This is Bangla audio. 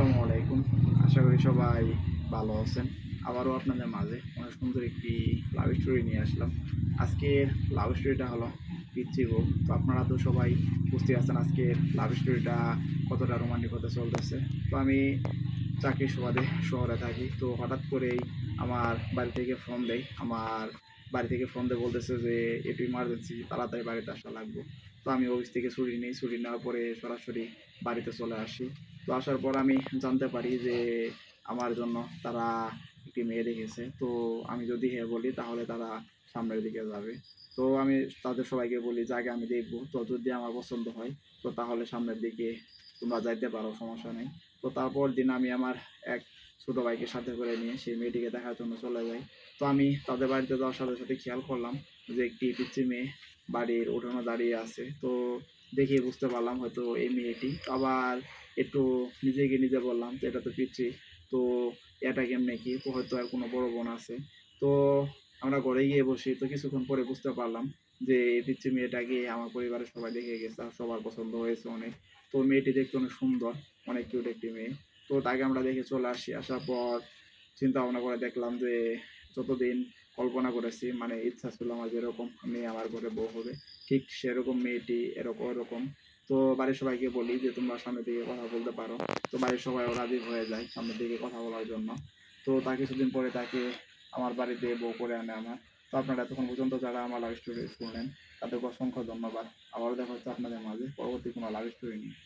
আসসালামু আলাইকুম। আশা করি সবাই ভালো আছেন। আবারও আপনাদের মাঝে অনেক সুন্দর একটি লাভ স্টোরি নিয়ে আসলাম। আজকের লাভ স্টোরিটা হলো পিচ্ছি তো আপনারা তো সবাই বুঝতে পারছেন আজকের লাভ স্টোরিটা কতটা রোমান্টিক হতে চলতেছে। তো আমি চাকরি সুবাদে শহরে থাকি। তো হঠাৎ করেই আমার বাড়ি থেকে ফোন দেয়। আমার বাড়ি থেকে ফোন দিয়ে বলতেছে যে, একটু ইমার্জেন্সি তাড়াতাড়ি বাড়িতে আসা লাগবে। তো আমি অফিস থেকে ছুটি নিই। ছুটি নেওয়ার পরে সরাসরি বাড়িতে চলে আসি। তো আসার পর আমি জানতে পারি যে আমার জন্য তারা একটি মেয়ে রেখেছে তো আমি যদি হ্যাঁ বলি, তাহলে তারা সামনের দিকে যাবে। তো আমি তাদের সবাইকে বলি যে আগে আমি দেখব। তো যদি আমার পছন্দ হয়, তো তাহলে সামনের দিকে তোমরা যাইতে পারো, সমস্যা নেই। তো তারপর দিন আমি আমার এক ছোটো ভাইকে সাথে করে নিয়ে সেই মেয়েটিকে দেখার জন্য চলে যাই। তো আমি তাদের বাড়িতে যাওয়ার সাথে সাথে খেয়াল করলাম যে একটি পিচ্ছি মেয়ে বাড়ির উঠানো দাঁড়িয়ে আছে। তো দেখে বুঝতে পারলাম হয়তো এই মেয়েটি। আবার একটু নিজেকে নিজে বললাম যে, এটা তো পিচ্ছি তো এটা কেমনে কি? হয়তো আর কোনো বড় বোন আছে। তো আমরা ঘরে গিয়ে বসি, তো কিছুক্ষণ পরে বুঝতে পারলাম যে, এই পিচ্ছি মেয়েটাকে আমার পরিবারের সবাই দেখে গেছে সবার পছন্দ হয়েছে অনেক। তো মেয়েটি দেখতে অনেক সুন্দর, অনেক কিউট একটি মেয়ে। তো তাকে আমরা দেখে চলে আসি, আসার পর চিন্তা ভাবনা করে দেখলাম যে, যতদিন কল্পনা করেছি মানে ইচ্ছা ছিল আমার যেরকম মেয়ে আমার ঘরে বউ হবে, ঠিক সেরকম মেয়েটি এরকম এরকম তো বাড়ির সবাইকে বলি যে, তোমরা সামনের দিকে কথা বলতে পারো। তো বাড়ির সবাই রাজি হয়ে যায় সামনের দিকে কথা বলার জন্য। তো তা কিছুদিন পরে তাকে আমার বাড়িতে বউ করে আনে আমার। তো আপনারা এতক্ষণ পর্যন্ত যারা আমার লাভ স্টোরি শুনলেন, তাদেরকে অসংখ্য ধন্যবাদ। আবারও দেখা হচ্ছে আপনাদের মাঝে। পরবর্তী কোনো লাভ স্টোরি নিয়ে।